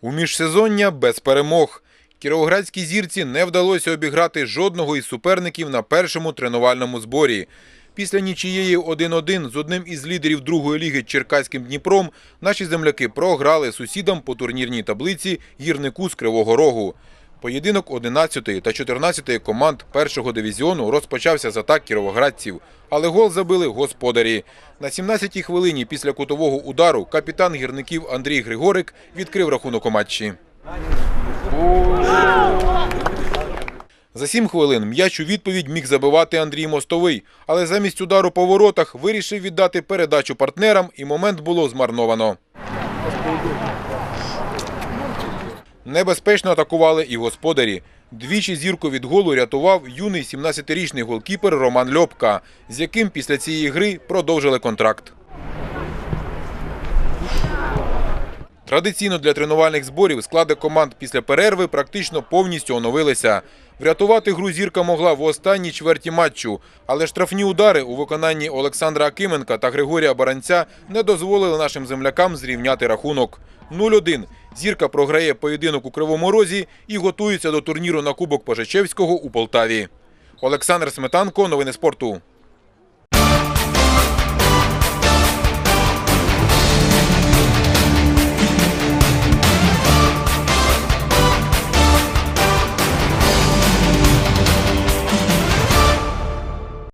У міжсезоння без перемог. Кіровоградській зірці не вдалося обіграти жодного із суперників на першому тренувальному зборі. Після нічієї 1-1 з одним із лідерів другої ліги Черкаським Дніпром наші земляки програли сусідам по турнірній таблиці гірнику з Кривого Рогу. Поєдинок 11 та 14 команд першого дивізіону розпочався з атак кіровоградців, але гол забили господарі. На 17-й хвилині після кутового удару капітан гірників Андрій Григорик відкрив рахунок у матчі. За сім хвилин м'яч у відповідь міг забивати Андрій Мостовий, але замість удару по воротах вирішив віддати передачу партнерам і момент було змарновано. Небезпечно атакували і господарі. Двічі зірку від голу рятував юний 17-річний голкіпер Роман Льопка, з яким після цієї гри продовжили контракт. Традиційно для тренувальних зборів склади команд після перерви практично повністю оновилися. Врятувати гру зірка могла в останній чверті матчу, але штрафні удари у виконанні Олександра Акименка та Григорія Баранця не дозволили нашим землякам зрівняти рахунок. 0-1. Зірка програє поєдинок у Кривому Розі і готується до турніру на Кубок Пожичевського у Полтаві. Олександр Сметанко, новини спорту.